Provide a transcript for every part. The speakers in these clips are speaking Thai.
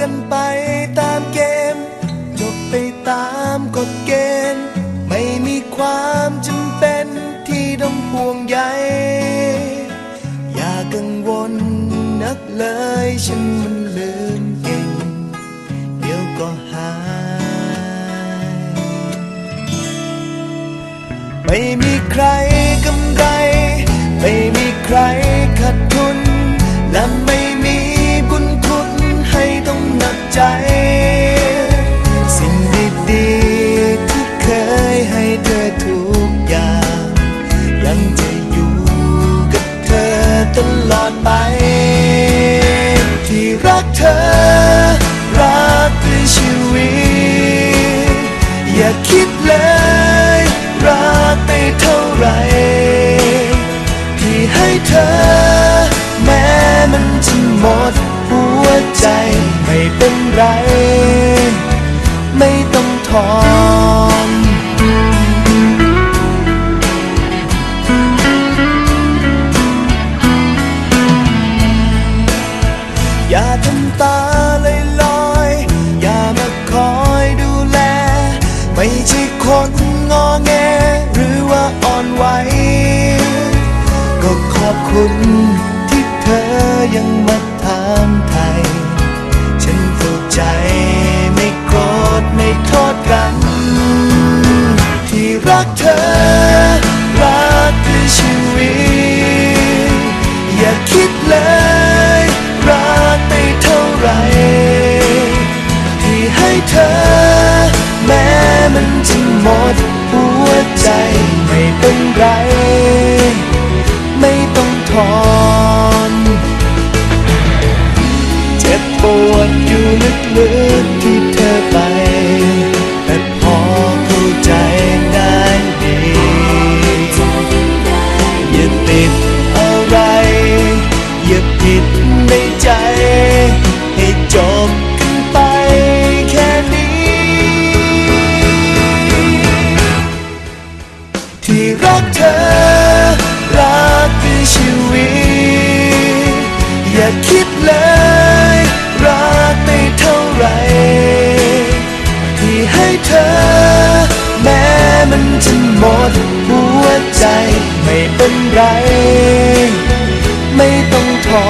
กันไปตามเกม จบไปตามกฎเกณฑ์ ไม่มีความจำเป็นที่ต้องห่วงใยอย่ากังวลนักเลยฉันมันลืมเก่งเดี๋ยวก็หาย ไม่มีใครกำไร ไม่มีใครขาดทุนและ ใจ สิ่งดีๆที่เคยให้เธอทุกอย่าง ยังจะอยู่กับเธอตลอดไป ที่รักเธอ รักด้วยชีวิต อย่าคิดเลย ก็ขอบคุณที่เธอยังมาถามไทย ฉันเข้าใจไม่โกรธไม่โทษกัน ที่รักเธอ วด ให้เธอ แม้มันจะหมดหัวใจไม่เป็นไร ไม่ต้องถอ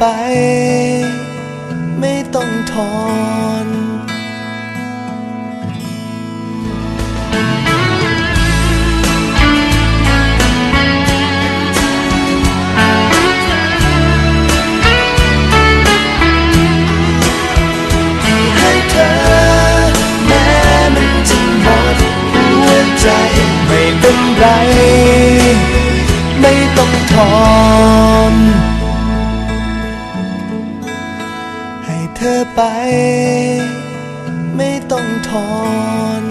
ไป ไม่ต้องถอนที่ให้เธอแม้มันจะหมดหัวใจไม่เป็นไร เธอไป ไม่ต้องทอน